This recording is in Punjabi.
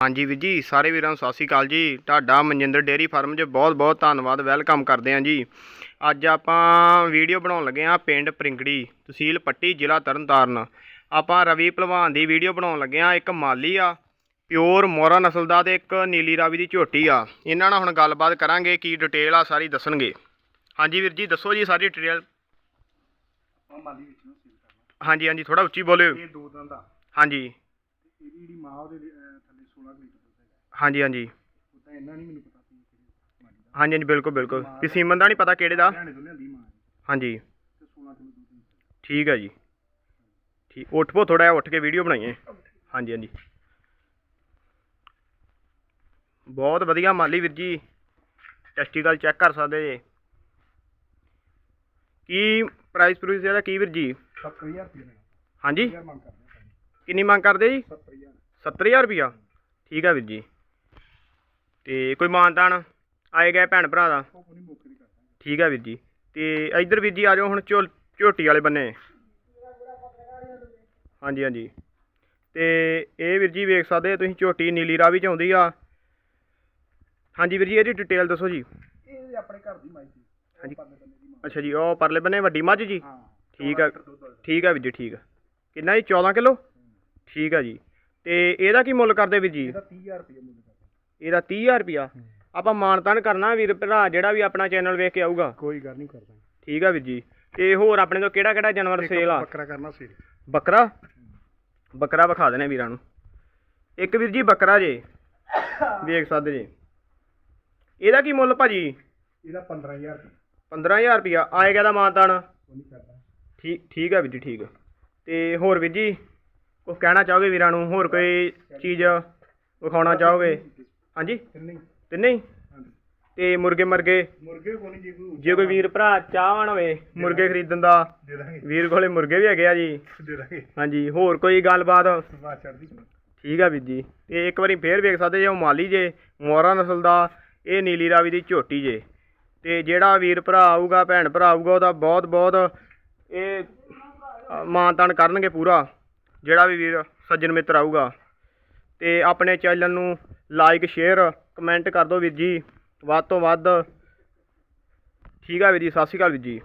ਹਾਂਜੀ ਵੀਰ ਜੀ ਸਾਰੇ ਵੀਰਾਂ ਨੂੰ ਸਤਿ ਸ਼੍ਰੀ ਅਕਾਲ ਜੀ। ਤੁਹਾਡਾ ਮਨਜਿੰਦਰ ਡੇਅਰੀ ਫਾਰਮ 'ਚ ਬਹੁਤ-ਬਹੁਤ ਧੰਨਵਾਦ ਵੈਲਕਮ ਕਰਦੇ ਹਾਂ ਜੀ। ਅੱਜ ਆਪਾਂ ਵੀਡੀਓ ਬਣਾਉਣ ਲੱਗੇ ਹਾਂ ਪਿੰਡ ਪ੍ਰਿੰਗੜੀ ਤਹਿਸੀਲ ਪੱਟੀ ਜ਼ਿਲ੍ਹਾ ਤਰਨਤਾਰਨ। ਆਪਾਂ ਰਵੀ ਭਲਵਾਨ ਦੀ ਵੀਡੀਓ ਬਣਾਉਣ ਲੱਗੇ ਹਾਂ ਇੱਕ ਮਾਲੀ ਆ ਪਿਓਰ ਮੋਰਾ ਨਸਲ ਦਾ ਤੇ ਇੱਕ ਨੀਲੀ ਰਾਵੀ ਦੀ ਝੋਟੀ ਆ। ਇਹਨਾਂ ਨਾਲ ਹੁਣ ਗੱਲਬਾਤ ਕਰਾਂਗੇ ਕੀ ਡਿਟੇਲ ਆ ਸਾਰੀ ਦੱਸਣਗੇ। ਹਾਂਜੀ ਵੀਰ ਜੀ ਦੱਸੋ ਜੀ ਸਾਰੀ ਡਿਟੇਲ ਆ ਹਾਂਜੀ ਹਾਂਜੀ ਥੋੜਾ ਉੱਚੀ ਬੋਲਿਓ। ਇਹ ਦੋ ਦਿਨ ਦਾ। ਹਾਂਜੀ। ਇਹਦੀ ਜਿਹੜੀ ਮਾਂ ਉਹਦੇ ਲਈ, ਅਹ, ਥੱਲੇ 16 ਲੀਟਰ ਦੁੱਧ ਹੈਗਾ। ਹਾਂਜੀ ਹਾਂਜੀ। ਉਹ ਤਾਂ ਇੰਨਾ ਨਹੀਂ ਮੈਨੂੰ ਪਤਾ ਸੀ ਕਿਹੜੇ ਮਾਲੀ ਦਾ ਹਾਂਜੀ ਹਾਂਜੀ ਬਿਲਕੁਲ ਬਿਲਕੁਲ। ਕਿ ਸੀਮਨ ਦਾ ਨਹੀਂ ਪਤਾ ਕਿਹੜੇ ਦਾ। ਹਰਿਆਣੇ ਤੋਂ ਲਿਆਂਦੀ ਮਾਂ ਇਹ, ਹਾਂਜੀ। ਤੇ 16 ਕਿਲੋ ਦੁੱਧ ਨਿਕਲਿਆ। ਠੀਕ ਹੈ ਜੀ। ਠੀਕ ਉੱਠ ਪੋ ਥੋੜਾ ਜਿਹਾ ਉੱਠ ਕੇ ਵੀਡੀਓ ਬਣਾਈਏ। ਹਾਂਜੀ ਹਾਂਜੀ। ਬਹੁਤ ਵਧੀਆ ਮਾਲੀ ਵੀਰ ਜੀ। ਟੈਸਟੀਕਲ ਚੈੱਕ ਕਰ ਸਕਦੇ ਜੇ। ਕੀ ਪ੍ਰਾਈਸ ਪ੍ਰੂਈਸ ਇਹਦਾ ਕੀ ਵੀਰ ਜੀ? 70000 ਰੁਪਏ ਹਾਂਜੀ। 1000 ਮੰਗ ਕਰਦੇ ਹਾਂ ਕਿੰਨੀ ਮੰਗ ਕਰਦੇ ਜੀ? 70000 70000 ਰੁਪਿਆ ਠੀਕ ਹੈ ਵੀਰ ਜੀ। ਤੇ ਕੋਈ ਮਾਨਤਾਨ ਆਏ ਗਏ ਭੈਣ ਭਰਾ ਦਾ? ਠੀਕ ਹੈ ਵੀਰ ਜੀ। ਤੇ ਇੱਧਰ ਵੀਰ ਜੀ ਆ ਜਾਓ ਹੁਣ ਝੋਟੀ ਵਾਲੇ ਬੰਨੇ। ਹਾਂਜੀ ਹਾਂਜੀ। ਤੇ ਇਹ ਵੀਰ ਜੀ ਵੇਖ ਸਕਦੇ ਆ ਤੁਸੀਂ ਝੋਟੀ ਨੀਲੀ ਰਾਵੀ ਚ ਆਉਂਦੀ ਆ। ਹਾਂਜੀ ਵੀਰ ਜੀ ਇਹਦੀ ਡਿਟੇਲ ਦੱਸੋ ਜੀ। ਇਹ ਆਪਣੇ ਘਰ ਦੀ ਮਾਈ ਹਾਂਜੀ। ਅੱਛਾ ਜੀ ਉਹ ਪਰਲੇ ਬੰਨੇ ਵੱਡੀ ਮੱਝ ਜੀ? ਠੀਕ ਆ। 14 ਲੀਟਰ ਦੁੱਧ ਵਾਲੀ। ਠੀਕ ਆ ਵੀਰ ਜੀ ਠੀਕ ਆ। ਕਿੰਨਾ ਜੀ? 14 ਕਿਲੋ? ਠੀਕ ਆ ਜੀ। ਤੇ ਇਹਦਾ ਕੀ ਮੁੱਲ ਕਰਦੇ ਵੀਰ ਜੀ? ਇਹਦਾ 30000 ਰੁਪਏ ਮੁੱਲ ਕਰਦਾ। ਇਹਦਾ 30000 ਰੁਪਿਆ ਆਪਾਂ ਮਾਨਤਾਨ ਕਰਨਾ ਵੀਰ ਭਰਾ ਜਿਹੜਾ ਵੀ ਆਪਣਾ ਚੈਨਲ ਵੇਖ ਕੇ ਆਊਗਾ। ਕੋਈ ਗੱਲ ਨਹੀਂ ਕਰਦਾ। ਠੀਕ ਆ ਵੀਰ ਜੀ। ਤੇ ਹੋਰ ਆਪਣੇ ਤੋਂ ਕਿਹੜਾ ਕਿਹੜਾ ਜਾਨਵਰ ਸੇਲ ਆ? ਬੱਕਰਾ ਕਰਨਾ ਸੀ। ਬੱਕਰਾ? ਬੱਕਰਾ ਵਿਖਾ ਦੇਣੇ ਵੀਰਾਂ ਨੂੰ। ਇੱਕ ਵੀਰ ਜੀ ਬੱਕਰਾ ਜੇ। ਵੇਖ ਸਕਦੇ ਜੇ। ਇਹਦਾ ਕੀ ਮੁੱਲ ਭਾਜੀ? ਇਹਦਾ 15000 ਰੁਪਏ 15000 ਰੁਪਿਆ ਆਏ ਗਿਆ ਦਾ ਮਾਨਤਾਨ? ਠੀਕ ਠੀਕ ਆ ਵੀਰ ਜੀ ਠੀਕ। ਤੇ ਹੋਰ ਵੀਰ ਜੀ? ਕੁਝ ਕਹਿਣਾ ਚਾਹੋਗੇ ਵੀਰਾਂ ਨੂੰ ਹੋਰ ਕੋਈ ਚੀਜ਼ ਵਿਖਾਉਣਾ ਚਾਹੋਗੇ? ਹਾਂਜੀ? ਹੀ? ਤਿੰਨੇ ਹੀ? ਹਾਂਜੀ। ਤੇ ਮੁਰਗੇ ਮਰਗੇ? ਮੁਰਗੇ ਕੋ ਨਹੀਂ ਜੀ ਕੋਈ ਜੇ ਕੋਈ ਵੀਰ ਭਰਾ ਚਾਹਵਾਨ ਹੋਵੇ ਮੁਰਗੇ ਖਰੀਦਣ ਦਾ ਦੇ ਦਾਂਗੇ। ਵੀਰ ਕੋਲੇ ਮੁਰਗੇ ਵੀ ਹੈਗੇ ਆ ਜੀ। ਦੇ ਦਾਂਗੇ। ਹਾਂਜੀ ਹੋਰ ਕੋਈ ਗੱਲਬਾਤ? ਬਾਤ ਚੜਦੀ ਕਲਾ। ਠੀਕ ਆ ਵੀਰ ਜੀ। ਤੇ ਇੱਕ ਵਾਰੀ ਫੇਰ ਵੇਖ ਸਕਦੇ ਜੇ ਉਹ ਮਾਲੀ ਜੇ ਮੋਰਾ ਨਸਲ ਦਾ ਇਹ ਨੀਲੀ ਰਾਵੀ ਦੀ ਝੋਟੀ ਜੇ। ਤੇ ਜਿਹੜਾ ਵੀਰ ਭਰਾ ਆਊਗਾ ਭੈਣ ਭਰਾ ਆਊਗਾ ਉਹਦਾ ਬਹੁਤ ਬਹੁਤ ਇਹ ਮਾਨਤਾਨ ਕਰਨਗੇ ਪੂਰਾ। ਜਿਹੜਾ ਵੀ ਵੀਰ ਸੱਜਣ ਮਿੱਤਰ ਆਊਗਾ ਤੇ ਆਪਣੇ ਚੈਨਲ ਨੂੰ ਲਾਈਕ ਸ਼ੇਅਰ ਕਮੈਂਟ ਕਰ ਦਿਓ ਵੀਰ ਜੀ। ਵੱਧ ਤੋਂ ਵੱਧ ਠੀਕ ਆ ਵੀਰ ਜੀ, ਸਤਿ ਸ਼੍ਰੀ ਅਕਾਲ ਵੀਰ ਜੀ।